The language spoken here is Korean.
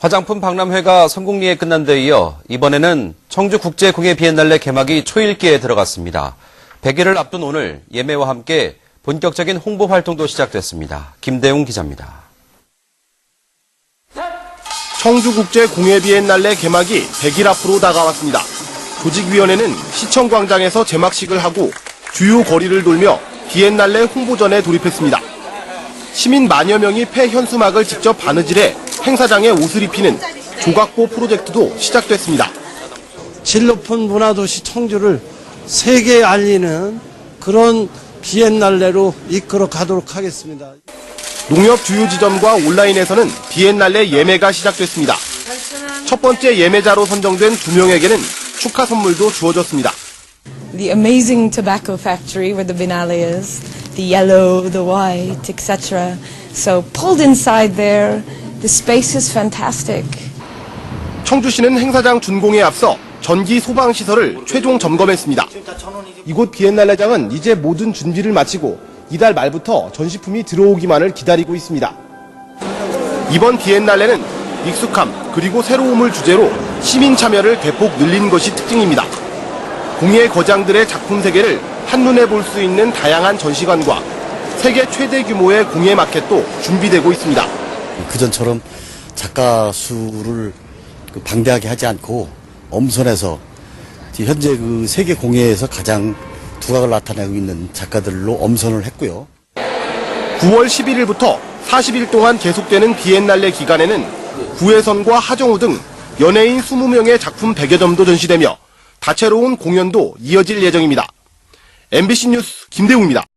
화장품 박람회가 성공리에 끝난 데 이어 이번에는 청주국제공예 비엔날레 개막이 초일기에 들어갔습니다. 100일을 앞둔 오늘 예매와 함께 본격적인 홍보 활동도 시작됐습니다. 김대웅 기자입니다. 청주국제공예 비엔날레 개막이 100일 앞으로 다가왔습니다. 조직위원회는 시청광장에서 개막식을 하고 주요 거리를 돌며 비엔날레 홍보전에 돌입했습니다. 시민 만여 명이 폐 현수막을 직접 바느질해 행사장에 옷을 입히는 조각보 프로젝트도 시작됐습니다. 질 높은 문화도시 청주를 세계에 알리는 그런 비엔날레로 이끌어 가도록 하겠습니다. 농협 주요 지점과 온라인에서는 비엔날레 예매가 시작됐습니다. 첫 번째 예매자로 선정된 두 명에게는 축하 선물도 주어졌습니다. The amazing tobacco factory where the Binale is, the yellow, the white, etc. So pulled inside there, the space is fantastic. 청주시는 행사장 준공에 앞서 전기 소방 시설을 최종 점검했습니다. 이곳 비엔날레장은 이제 모든 준비를 마치고 이달 말부터 전시품이 들어오기만을 기다리고 있습니다. 이번 비엔날레는 익숙함 그리고 새로움을 주제로 시민 참여를 대폭 늘린 것이 특징입니다. 공예 거장들의 작품 세계를 한눈에 볼 수 있는 다양한 전시관과 세계 최대 규모의 공예 마켓도 준비되고 있습니다. 그전처럼 작가 수를 그 방대하게 하지 않고 엄선해서 현재 그 세계 공예에서 가장 두각을 나타내고 있는 작가들로 엄선을 했고요. 9월 11일부터 40일 동안 계속되는 비엔날레 기간에는 구혜선과 하정우 등 연예인 20명의 작품 100여 점도 전시되며 다채로운 공연도 이어질 예정입니다. MBC 뉴스 김대웅입니다.